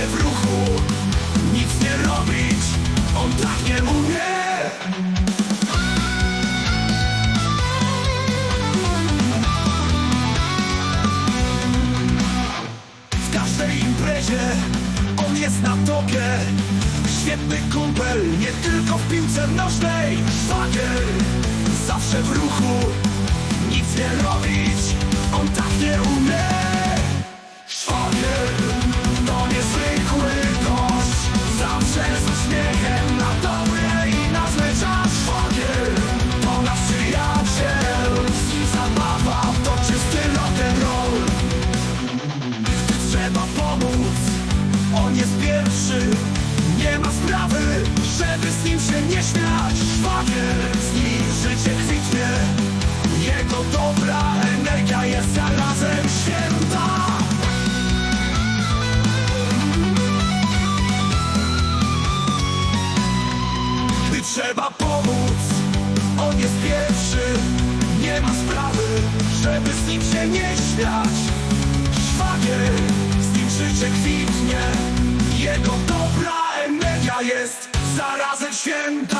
Zawsze w ruchu. Nic nie robić, on tak nie umie. W każdej imprezie on jest na topie. Świetny kumpel, nie tylko w piłce nożnej. Szwagier, zawsze w ruchu. Nic nie robić, Nie ma sprawy, żeby z nim się nie śmiać. Szwagier, z nim życie kwitnie. Jego dobra energia jest zarazem święta. Gdy trzeba pomóc, on jest pierwszy. Nie ma sprawy, żeby z nim się nie śmiać. Szwagier, jest zarazem święta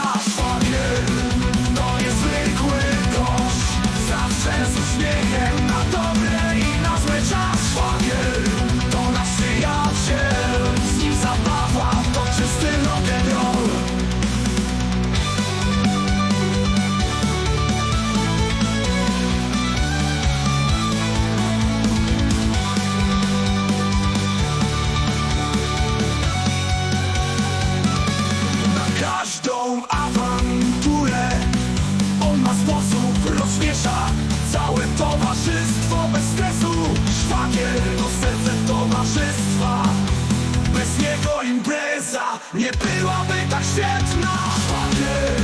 nie byłaby tak świetna Szwagier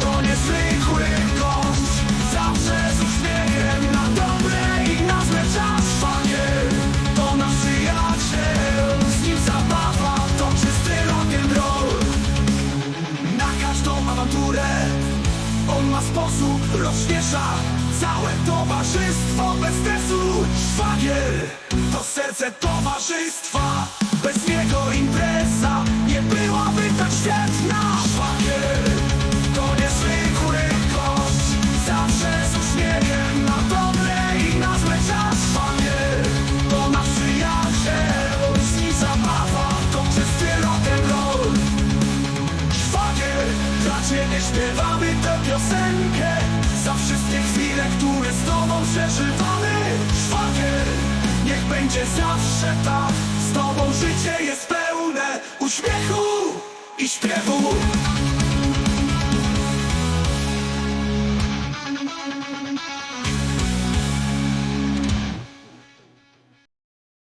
to niezwykły gość Zawsze z uśmiechem na dobre i na złe czas. Szwagier to nasz przyjaciel. Z nim zabawa to czysty rock'n'roll na każdą awanturę On ma sposób, rozśmiesza Całe towarzystwo bez stresu. Szwagier to serce towarzystwa. Bez niego impreza przeżywamy Szwagier, niech będzie zawsze tak. Z Tobą życie jest pełne uśmiechu i śpiewu